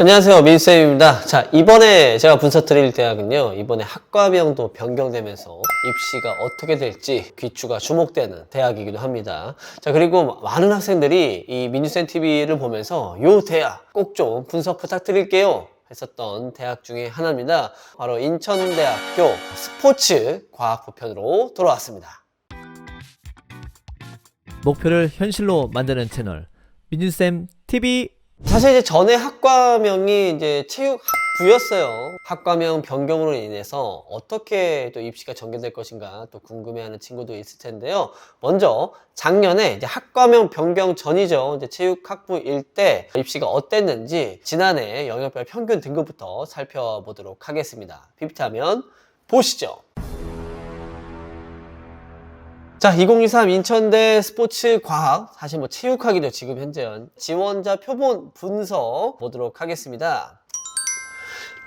안녕하세요 민쌤입니다. 자 이번에 제가 분석 드릴 대학은요 이번에 학과명도 변경되면서 입시가 어떻게 될지 귀추가 주목되는 대학이기도 합니다. 자 그리고 많은 학생들이 이 민유쌤 TV를 보면서 요 대학 꼭 좀 분석 부탁드릴게요 했었던 대학 중에 하나입니다. 바로 인천대학교 스포츠 과학부 편으로 돌아왔습니다. 목표를 현실로 만드는 채널 민준쌤 TV 사실 이제 전에 학과명이 이제 체육학부였어요. 학과명 변경으로 인해서 어떻게 또 입시가 전개될 것인가 또 궁금해하는 친구도 있을 텐데요. 먼저 작년에 이제 학과명 변경 전이죠. 이제 체육학부일 때 입시가 어땠는지 지난해 영역별 평균 등급부터 살펴보도록 하겠습니다. 비비타면 보시죠. 자, 2023 인천대 스포츠 과학, 사실 뭐 체육학이죠, 지금 현재는. 지원자 표본 분석 보도록 하겠습니다.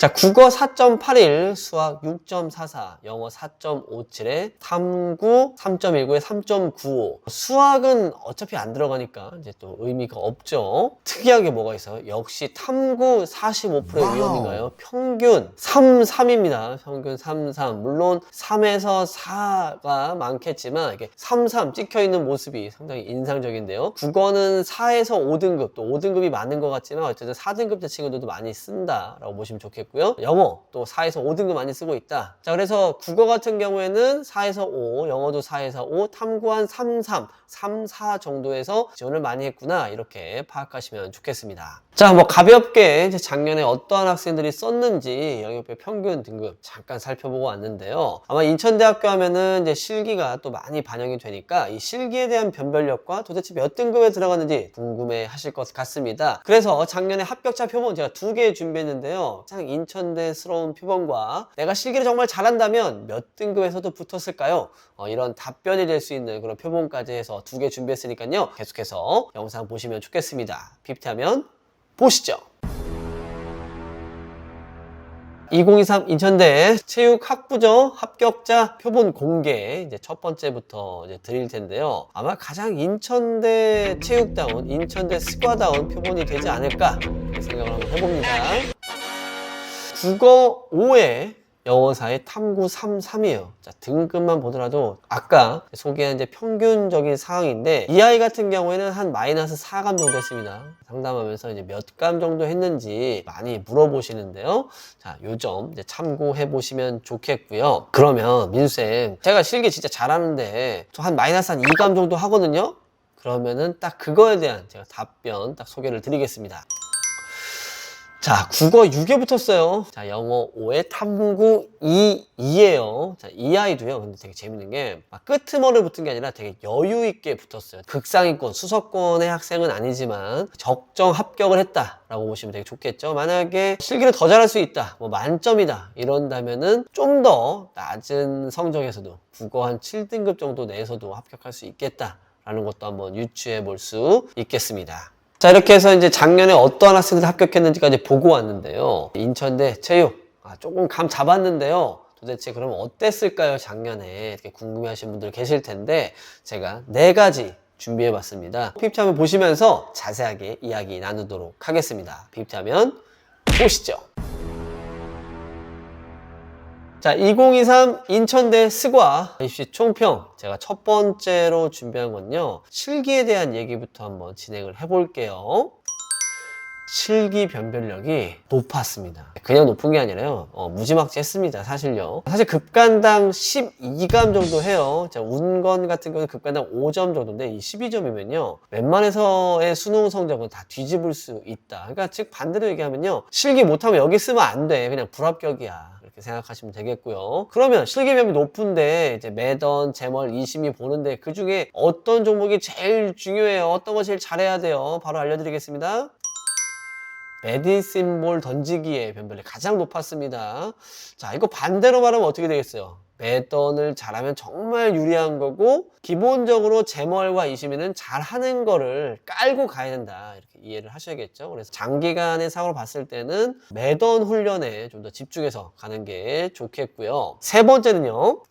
자, 국어 4.81, 수학 6.44, 영어 4.57에 탐구 3.19에 3.95. 수학은 어차피 안 들어가니까 이제 또 의미가 없죠. 특이하게 뭐가 있어요? 역시 탐구 45%의 위험인가요? 평균 3, 3입니다. 평균 3, 3. 물론 3에서 4가 많겠지만 이게 3, 3 찍혀 있는 모습이 상당히 인상적인데요. 국어는 4에서 5등급, 또 5등급이 많은 것 같지만 어쨌든 4등급자 친구들도 많이 쓴다라고 보시면 좋겠고 요. 영어 또 4에서 5등급 많이 쓰고 있다. 자, 그래서 국어 같은 경우에는 4에서 5, 영어도 4에서 5, 탐구한 3, 3, 3, 4 정도에서 지원을 많이 했구나. 이렇게 파악하시면 좋겠습니다. 자, 뭐 가볍게 이제 작년에 어떠한 학생들이 썼는지 영역별 평균 등급 잠깐 살펴보고 왔는데요. 아마 인천대학교 하면은 이제 실기가 또 많이 반영이 되니까 이 실기에 대한 변별력과 도대체 몇 등급에 들어갔는지 궁금해 하실 것 같습니다. 그래서 작년에 합격자 표본 제가 두 개 준비했는데요. 참 인천대스러운 표본과 내가 실기를 정말 잘한다면 몇 등급에서도 붙었을까요? 어, 이런 답변이 될 수 있는 그런 표본까지 해서 두 개 준비했으니까요. 계속해서 영상 보시면 좋겠습니다. PPT 하면 보시죠. 2023 인천대 체육학부죠 합격자 표본 공개 이제 첫 번째부터 이제 드릴 텐데요. 아마 가장 인천대 체육다운, 인천대 스과다운 표본이 되지 않을까 생각을 한번 해봅니다. 국어 5에 영어사의 탐구 3, 3이에요. 자, 등급만 보더라도 아까 소개한 이제 평균적인 상황인데 이 아이 같은 경우에는 한 마이너스 4감 정도 했습니다. 상담하면서 이제 몇 감 정도 했는지 많이 물어보시는데요. 자, 요점 이제 참고해 보시면 좋겠고요. 그러면 민수쌤, 제가 실기 진짜 잘하는데 저 한 마이너스 한 2감 정도 하거든요. 그러면은 딱 그거에 대한 제가 답변 딱 소개를 드리겠습니다. 자, 국어 6에 붙었어요. 자, 영어 5에 탐구 2, 2예요. 자, 이 아이도요. 근데 되게 재밌는 게, 막 끄트머리 붙은 게 아니라 되게 여유 있게 붙었어요. 극상위권, 수석권의 학생은 아니지만, 적정 합격을 했다라고 보시면 되게 좋겠죠. 만약에 실기를 더 잘할 수 있다, 뭐 만점이다, 이런다면은 좀 더 낮은 성적에서도 국어 한 7등급 정도 내에서도 합격할 수 있겠다 라는 것도 한번 유추해 볼 수 있겠습니다. 자 이렇게 해서 이제 작년에 어떠한 학생들이 합격했는지까지 보고 왔는데요. 인천대 체육 아, 조금 감 잡았는데요. 도대체 그러면 어땠을까요 작년에? 이렇게 궁금해 하시는 분들 계실 텐데 제가 네 가지 준비해 봤습니다. 핍트 화면 보시면서 자세하게 이야기 나누도록 하겠습니다. 핍트 화면 보시죠 자, 2023 인천대 스과 입시 총평. 제가 첫 번째로 준비한 건요. 실기에 대한 얘기부터 한번 진행을 해볼게요. 실기 변별력이 높았습니다. 그냥 높은 게 아니라요. 어, 무지막지 했습니다. 사실요. 사실 급간당 12감 정도 해요. 자, 운건 같은 경우는 급간당 5점 정도인데 이 12점이면요. 웬만해서의 수능 성적은 다 뒤집을 수 있다. 그러니까 즉 반대로 얘기하면요. 실기 못하면 여기 쓰면 안 돼. 그냥 불합격이야. 생각하시면 되겠고요. 그러면 실기점이 높은데 이제 매던 제멀 이심이 보는데 그 중에 어떤 종목이 제일 중요해요? 어떤 거 제일 잘해야 돼요? 바로 알려드리겠습니다. 메디신볼 던지기의 변별이 가장 높았습니다. 자, 이거 반대로 말하면 어떻게 되겠어요? 매던을 잘하면 정말 유리한 거고 기본적으로 제멀과 이시미는 잘하는 거를 깔고 가야 된다. 이렇게 이해를 하셔야겠죠. 그래서 장기간의 상황을 봤을 때는 매던 훈련에 좀 더 집중해서 가는 게 좋겠고요. 세 번째는요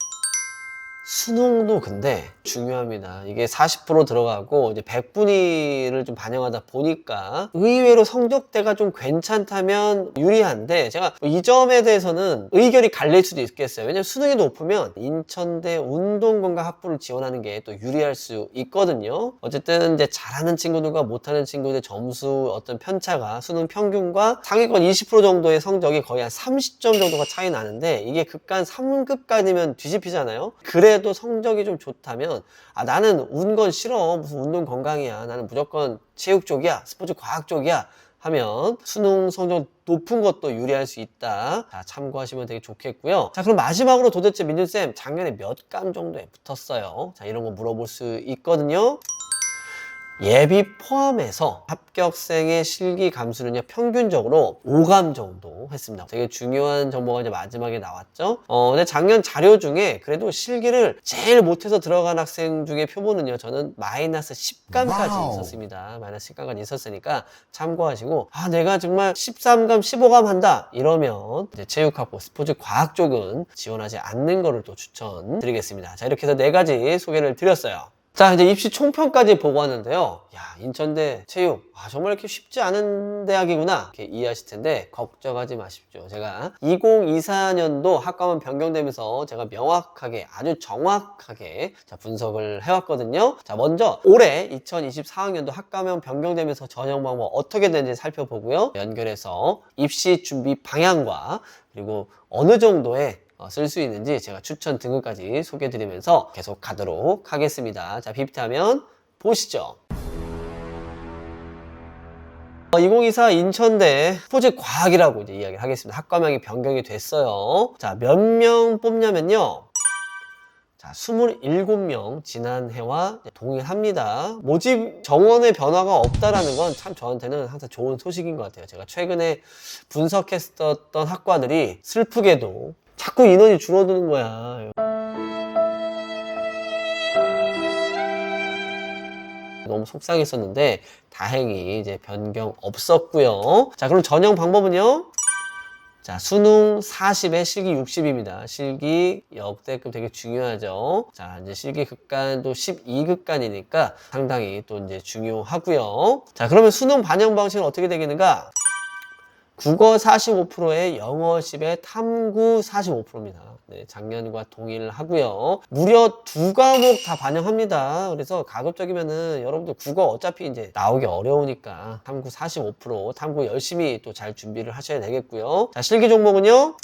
수능도 근데 중요합니다. 이게 40% 들어가고 이제 100분위를 좀 반영하다 보니까 의외로 성적대가 좀 괜찮다면 유리한데 제가 이 점에 대해서는 의견이 갈릴 수도 있겠어요. 왜냐면 수능이 높으면 인천대 운동건강 학부를 지원하는 게 또 유리할 수 있거든요. 어쨌든 이제 잘하는 친구들과 못하는 친구들의 점수 어떤 편차가 수능 평균과 상위권 20% 정도의 성적이 거의 한 30점 정도가 차이 나는데 이게 극간 3급까지면 뒤집히잖아요. 그래 도 성적이 좀 좋다면 아 나는 운 건 싫어 무슨 운동 건강이야 나는 무조건 체육 쪽이야 스포츠 과학 쪽이야 하면 수능 성적 높은 것도 유리할 수 있다. 자, 참고하시면 되게 좋겠고요. 자, 그럼 마지막으로 도대체 민준쌤 작년에 몇 감 정도에 붙었어요? 자, 이런 거 물어볼 수 있거든요. 예비 포함해서 합격생의 실기 감수는요 평균적으로 5감 정도 했습니다. 되게 중요한 정보가 이제 마지막에 나왔죠. 어, 근데 작년 자료 중에 그래도 실기를 제일 못해서 들어간 학생 중에 표본은요 저는 마이너스 10감까지 와우. 있었습니다. 마이너스 10감까지 있었으니까 참고하시고 아 내가 정말 13감, 15감 한다 이러면 이제 체육학부, 스포츠 과학 쪽은 지원하지 않는 거를 또 추천드리겠습니다. 자 이렇게 해서 네 가지 소개를 드렸어요. 자, 이제 입시 총평까지 보고 왔는데요. 야, 인천대 체육. 아, 정말 이렇게 쉽지 않은 대학이구나. 이렇게 이해하실 텐데, 걱정하지 마십시오. 제가 2024년도 학과만 변경되면서 제가 명확하게, 아주 정확하게 자, 분석을 해왔거든요. 자, 먼저 올해 2024학년도 학과명 변경되면서 전형 방법 어떻게 되는지 살펴보고요. 연결해서 입시 준비 방향과 그리고 어느 정도의 어, 쓸 수 있는지 제가 추천 등급까지 소개해드리면서 계속 가도록 하겠습니다. 자, 비비타면 보시죠. 어, 2024 인천대 스포츠 과학이라고 이제 이야기를 하겠습니다. 학과명이 변경이 됐어요. 자, 몇 명 뽑냐면요. 자, 27명 지난 해와 이제 동일합니다. 모집 정원의 변화가 없다라는 건 참 저한테는 항상 좋은 소식인 것 같아요. 제가 최근에 분석했었던 학과들이 슬프게도 자꾸 인원이 줄어드는 거야. 너무 속상했었는데 다행히 이제 변경 없었고요. 자, 그럼 전형 방법은요? 자, 수능 40에 실기 60입니다. 실기 역대급 되게 중요하죠. 자, 이제 실기 극간도 12극간이니까 상당히 또 이제 중요하고요. 자, 그러면 수능 반영 방식은 어떻게 되겠는가? 국어 45%에 영어 10에 탐구 45%입니다. 네, 작년과 동일하고요. 무려 두 과목 다 반영합니다. 그래서 가급적이면은 여러분들 국어 어차피 이제 나오기 어려우니까 탐구 45%, 탐구 열심히 또 잘 준비를 하셔야 되겠고요. 자, 실기 종목은요.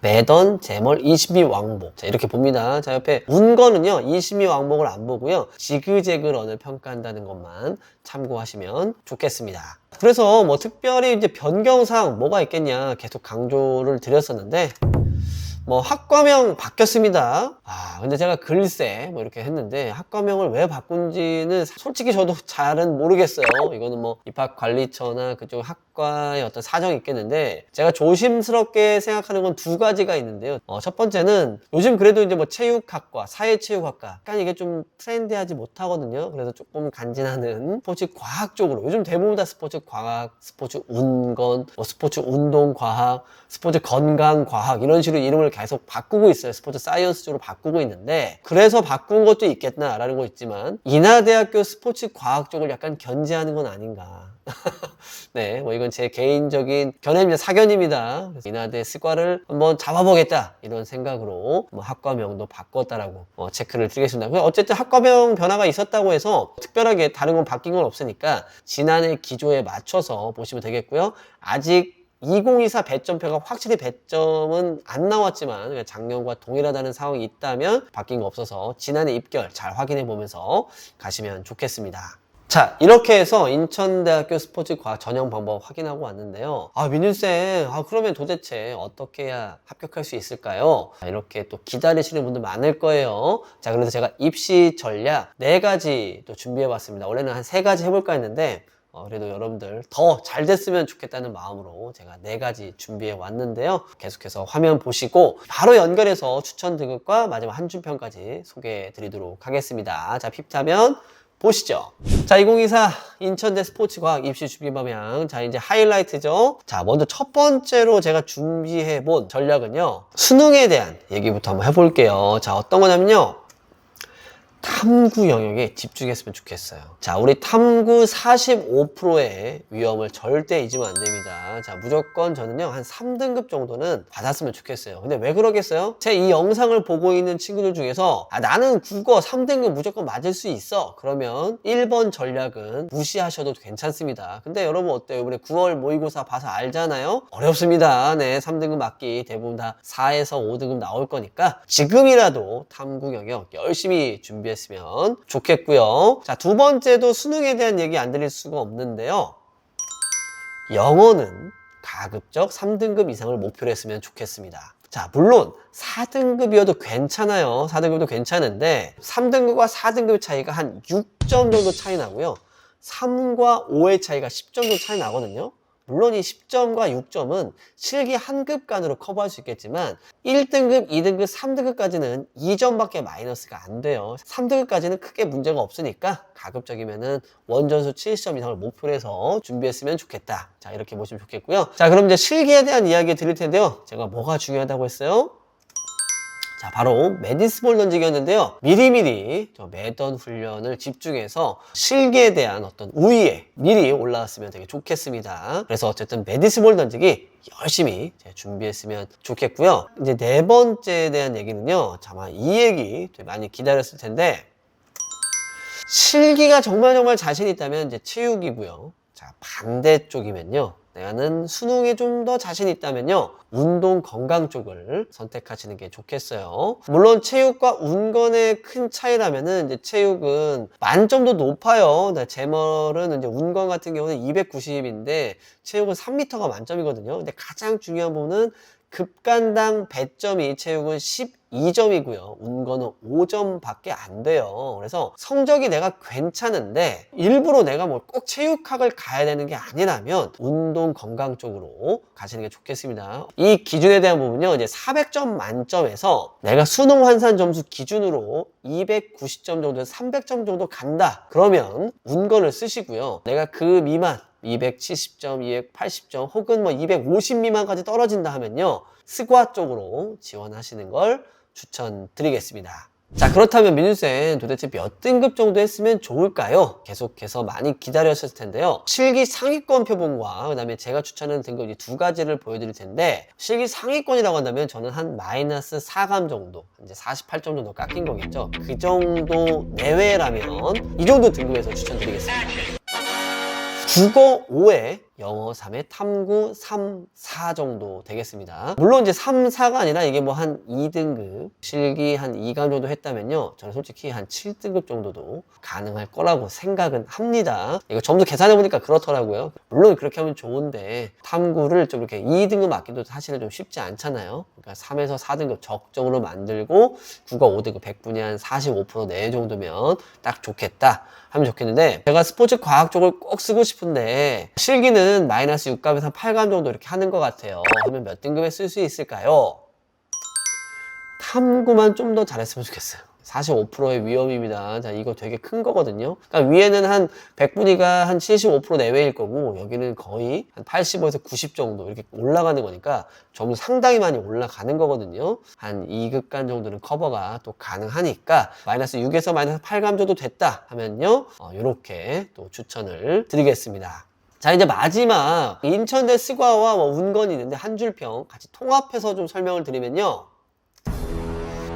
매던, 재멀, 이심이 왕복. 자, 이렇게 봅니다. 자, 옆에 문거는요, 이심이 왕복을 안 보고요, 지그재그 런을 평가한다는 것만 참고하시면 좋겠습니다. 그래서 뭐 특별히 이제 변경사항 뭐가 있겠냐 계속 강조를 드렸었는데, 뭐 학과명 바뀌었습니다. 아 근데 제가 글쎄 뭐 이렇게 했는데 학과명을 왜 바꾼지는 솔직히 저도 잘은 모르겠어요. 이거는 뭐 입학관리처나 그쪽 학과의 어떤 사정이 있겠는데 제가 조심스럽게 생각하는 건 두 가지가 있는데요. 어, 첫 번째는 요즘 그래도 이제 뭐 체육학과, 사회체육학과 약간 이게 좀 트렌디하지 못하거든요. 그래서 조금 간지나는 스포츠 과학 쪽으로 요즘 대부분 다 스포츠 과학, 스포츠 운건, 뭐 스포츠 운동 과학, 스포츠 건강 과학 이런 식으로 이름을 계속 바꾸고 있어요. 스포츠 사이언스 쪽으로 바꾸고 있는데 그래서 바꾼 것도 있겠나라는 거 있지만 인하대학교 스포츠 과학 쪽을 약간 견제하는 건 아닌가. 네, 뭐 이건 제 개인적인 견해입니다. 사견입니다. 인하대 스과를 한번 잡아보겠다 이런 생각으로 뭐 학과명도 바꿨다라고 어, 체크를 드리겠습니다. 어쨌든 학과명 변화가 있었다고 해서 특별하게 다른 건 바뀐 건 없으니까 지난해 기조에 맞춰서 보시면 되겠고요. 아직 2024 배점표가 확실히 배점은 안 나왔지만 작년과 동일하다는 상황이 있다면 바뀐 거 없어서 지난해 입결 잘 확인해 보면서 가시면 좋겠습니다. 자 이렇게 해서 인천대학교 스포츠 과학 전형 방법 확인하고 왔는데요. 아 민윤쌤 아 그러면 도대체 어떻게 해야 합격할 수 있을까요? 자, 이렇게 또 기다리시는 분들 많을 거예요. 자 그래서 제가 입시 전략 네 가지 또 준비해 봤습니다. 원래는 한 세 가지 해볼까 했는데 어, 그래도 여러분들 더 잘 됐으면 좋겠다는 마음으로 제가 네 가지 준비해 왔는데요. 계속해서 화면 보시고 바로 연결해서 추천 등급과 마지막 한 줄평까지 소개해 드리도록 하겠습니다. 자, 핍타면 보시죠. 자, 2024 인천대 스포츠과학 입시 준비 방향. 자, 이제 하이라이트죠. 자, 먼저 첫 번째로 제가 준비해 본 전략은요. 수능에 대한 얘기부터 한번 해볼게요. 자, 어떤 거냐면요. 탐구 영역에 집중했으면 좋겠어요. 자, 우리 탐구 45%의 위험을 절대 잊으면 안 됩니다. 자, 무조건 저는요, 한 3등급 정도는 받았으면 좋겠어요. 근데 왜 그러겠어요? 제 이 영상을 보고 있는 친구들 중에서, 아, 나는 국어 3등급 무조건 맞을 수 있어. 그러면 1번 전략은 무시하셔도 괜찮습니다. 근데 여러분 어때요? 우리 9월 모의고사 봐서 알잖아요? 어렵습니다. 네, 3등급 맞기 대부분 다 4에서 5등급 나올 거니까 지금이라도 탐구 영역 열심히 준비 했으면 좋겠고요. 자, 두 번째도 수능에 대한 얘기 안 드릴 수가 없는데요. 영어는 가급적 3등급 이상을 목표로 했으면 좋겠습니다. 자, 물론 4등급이어도 괜찮아요. 4등급도 괜찮은데 3등급과 4등급 차이가 한 6점 정도 차이 나고요. 3과 5의 차이가 10점 정도 차이 나거든요. 물론 이 10점과 6점은 실기 한 급 간으로 커버할 수 있겠지만 1등급, 2등급, 3등급까지는 2점밖에 마이너스가 안 돼요. 3등급까지는 크게 문제가 없으니까 가급적이면은 원전수 70점 이상을 목표로 해서 준비했으면 좋겠다. 자, 이렇게 보시면 좋겠고요. 자, 그럼 이제 실기에 대한 이야기 드릴 텐데요. 제가 뭐가 중요하다고 했어요? 자, 바로 메디스볼 던지기였는데요. 미리미리 저 매던 훈련을 집중해서 실기에 대한 어떤 우위에 미리 올라왔으면 되게 좋겠습니다. 그래서 어쨌든 메디스볼 던지기 열심히 준비했으면 좋겠고요. 이제 네 번째에 대한 얘기는요. 아마 이 얘기 많이 기다렸을 텐데 실기가 정말 정말 자신 있다면 이제 체육이고요. 자, 반대쪽이면요. 나는 수능에 좀 더 자신 있다면요. 운동 건강 쪽을 선택하시는 게 좋겠어요. 물론 체육과 운건의 큰 차이라면은 이제 체육은 만점도 높아요. 네, 제멀은 이제 운건 같은 경우는 290인데 체육은 3m가 만점이거든요. 근데 가장 중요한 부분은 급간당 배점이 체육은 12점이고요. 운거는 5점밖에 안 돼요. 그래서 성적이 내가 괜찮은데 일부러 내가 뭐 꼭 체육학을 가야 되는 게 아니라면 운동 건강 쪽으로 가시는 게 좋겠습니다. 이 기준에 대한 부분요. 이제 400점 만점에서 내가 수능 환산 점수 기준으로 290점 정도에서 300점 정도 간다. 그러면 운건을 쓰시고요. 내가 그 미만 270점, 280점 혹은 뭐 250 미만까지 떨어진다 하면요. 스과 쪽으로 지원하시는 걸 추천드리겠습니다. 자 그렇다면 민우쌤 도대체 몇 등급 정도 했으면 좋을까요? 계속해서 많이 기다렸을 텐데요. 실기 상위권 표본과 그 다음에 제가 추천하는 등급 이두 가지를 보여드릴 텐데 실기 상위권이라고 한다면 저는 한 마이너스 4감 정도 이제 48점 정도 깎인 거겠죠. 그 정도 내외라면 이 정도 등급에서 추천드리겠습니다. 국어 5에 영어 3에 탐구 3, 4 정도 되겠습니다. 물론 이제 3, 4가 아니라 이게 뭐 한 2등급, 실기 한 2강 정도 했다면요. 저는 솔직히 한 7등급 정도도 가능할 거라고 생각은 합니다. 이거 전부 계산해보니까 그렇더라고요. 물론 그렇게 하면 좋은데 탐구를 좀 이렇게 2등급 맞기도 사실은 좀 쉽지 않잖아요. 그러니까 3에서 4등급 적정으로 만들고 국어 5등급 100분이 한 45% 내외 정도면 딱 좋겠다. 하면 좋겠는데 제가 스포츠 과학 쪽을 꼭 쓰고 싶은데 실기는 마이너스 6감에서 한 8감 정도 이렇게 하는 것 같아요. 그러면 몇 등급에 쓸 수 있을까요? 탐구만 좀 더 잘했으면 좋겠어요. 45%의 위험입니다. 자, 이거 되게 큰 거거든요. 그러니까 위에는 한 100분위가 한 75% 내외일 거고, 여기는 거의 한 85에서 90 정도 이렇게 올라가는 거니까 점수 상당히 많이 올라가는 거거든요. 한 2급간 정도는 커버가 또 가능하니까, 마이너스 6에서 마이너스 8감 정도 됐다 하면요, 어, 이렇게 또 추천을 드리겠습니다. 자 이제 마지막 인천대 스과와 뭐 운건이 있는데 한 줄평 같이 통합해서 좀 설명을 드리면요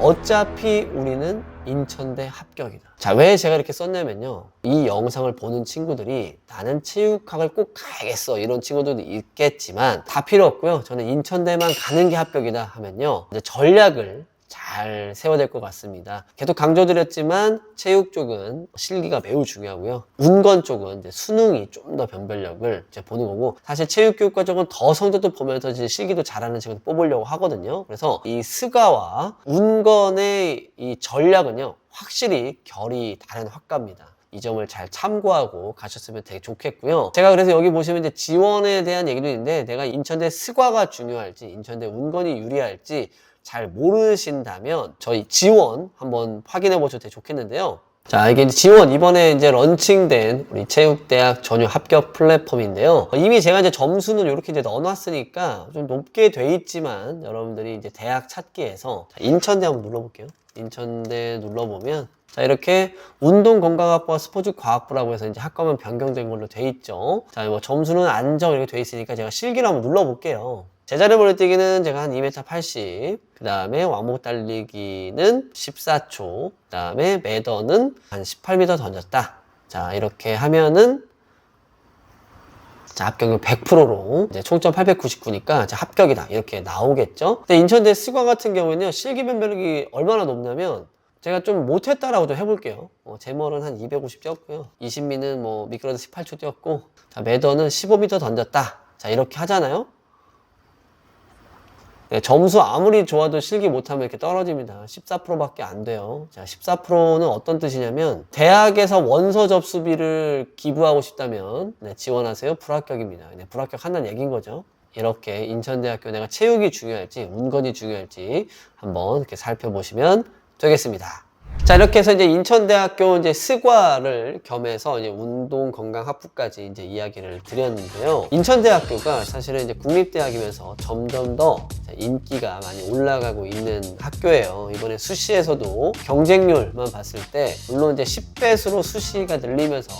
어차피 우리는 인천대 합격이다. 자, 왜 제가 이렇게 썼냐면요. 이 영상을 보는 친구들이 나는 체육학을 꼭 가야겠어. 이런 친구들도 있겠지만 다 필요 없고요. 저는 인천대만 가는 게 합격이다 하면요. 이제 전략을 잘 세워야 될것 같습니다. 계속 강조드렸지만 체육 쪽은 실기가 매우 중요하고요. 운건 쪽은 이제 수능이 좀 더 변별력을 이제 보는 거고 사실 체육 교육과 쪽은 더 성적도 보면서 이제 실기도 잘하는 친구들 뽑으려고 하거든요. 그래서 이 스가와 운건의 이 전략은요 확실히 결이 다른 학과입니다. 이 점을 잘 참고하고 가셨으면 되게 좋겠고요. 제가 그래서 여기 보시면 이제 지원에 대한 얘기도 있는데 내가 인천대 스과가 중요할지 인천대 운건이 유리할지 잘 모르신다면 저희 지원 한번 확인해 보셔도 좋겠는데요. 자, 이게 지원, 이번에 이제 런칭된 우리 체육대학 전용 합격 플랫폼인데요. 이미 제가 이제 점수는 이렇게 이제 넣어놨으니까 좀 높게 돼 있지만 여러분들이 이제 대학 찾기에서 자, 인천대 한번 눌러볼게요. 인천대 눌러보면 자, 이렇게 운동건강학부와 스포츠과학부라고 해서 이제 학과만 변경된 걸로 돼 있죠. 자, 뭐 점수는 안정 이렇게 돼 있으니까 제가 실기를 한번 눌러볼게요. 제자리 멀리뛰기는 제가 한 2m 80, 그 다음에 왕복 달리기는 14초, 그 다음에 매더는 한 18m 던졌다. 자, 이렇게 하면은 자, 합격률 100%로 이제 총점 899니까 합격이다. 이렇게 나오겠죠? 근데 인천대 스과 같은 경우에는요, 실기 변별력이 얼마나 높냐면 제가 좀 못했다라고 좀 해볼게요. 어, 제멀은 한 250 뛰었고요. 20미는 뭐 미끄러져 18초 뛰었고, 자, 매더는 15m 던졌다. 자, 이렇게 하잖아요? 네, 점수 아무리 좋아도 실기 못하면 이렇게 떨어집니다. 14%밖에 안 돼요. 자, 14%는 어떤 뜻이냐면 대학에서 원서 접수비를 기부하고 싶다면 네, 지원하세요. 불합격입니다. 네, 불합격한다는 얘기인 거죠. 이렇게 인천대학교 내가 체육이 중요할지 운건이 중요할지 한번 이렇게 살펴보시면 되겠습니다. 자 이렇게 해서 이제 인천대학교 이제 스과를 겸해서 이제 운동 건강 학부까지 이제 이야기를 드렸는데요. 인천대학교가 사실은 이제 국립대학이면서 점점 더 인기가 많이 올라가고 있는 학교예요. 이번에 수시에서도 경쟁률만 봤을 때 물론 이제 10배수로 수시가 늘리면서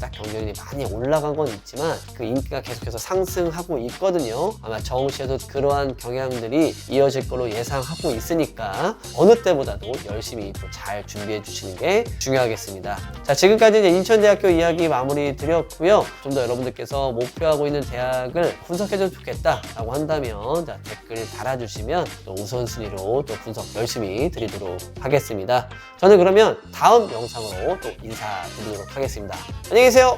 딱 경쟁률이 많이 올라간 건 있지만 그 인기가 계속해서 상승하고 있거든요. 아마 정시에도 그러한 경향들이 이어질 걸로 예상하고 있으니까 어느 때보다도 열심히 또 잘 준비해 주시는 게 중요하겠습니다. 자, 지금까지 이제 인천대학교 이야기 마무리 드렸고요. 좀 더 여러분들께서 목표하고 있는 대학을 분석해줘도 좋겠다라고 한다면 자, 댓글 달아주시면 또 우선순위로 또 분석 열심히 드리도록 하겠습니다. 저는 그러면 다음 영상으로 또 인사드리도록 하겠습니다. 안녕히 계세요.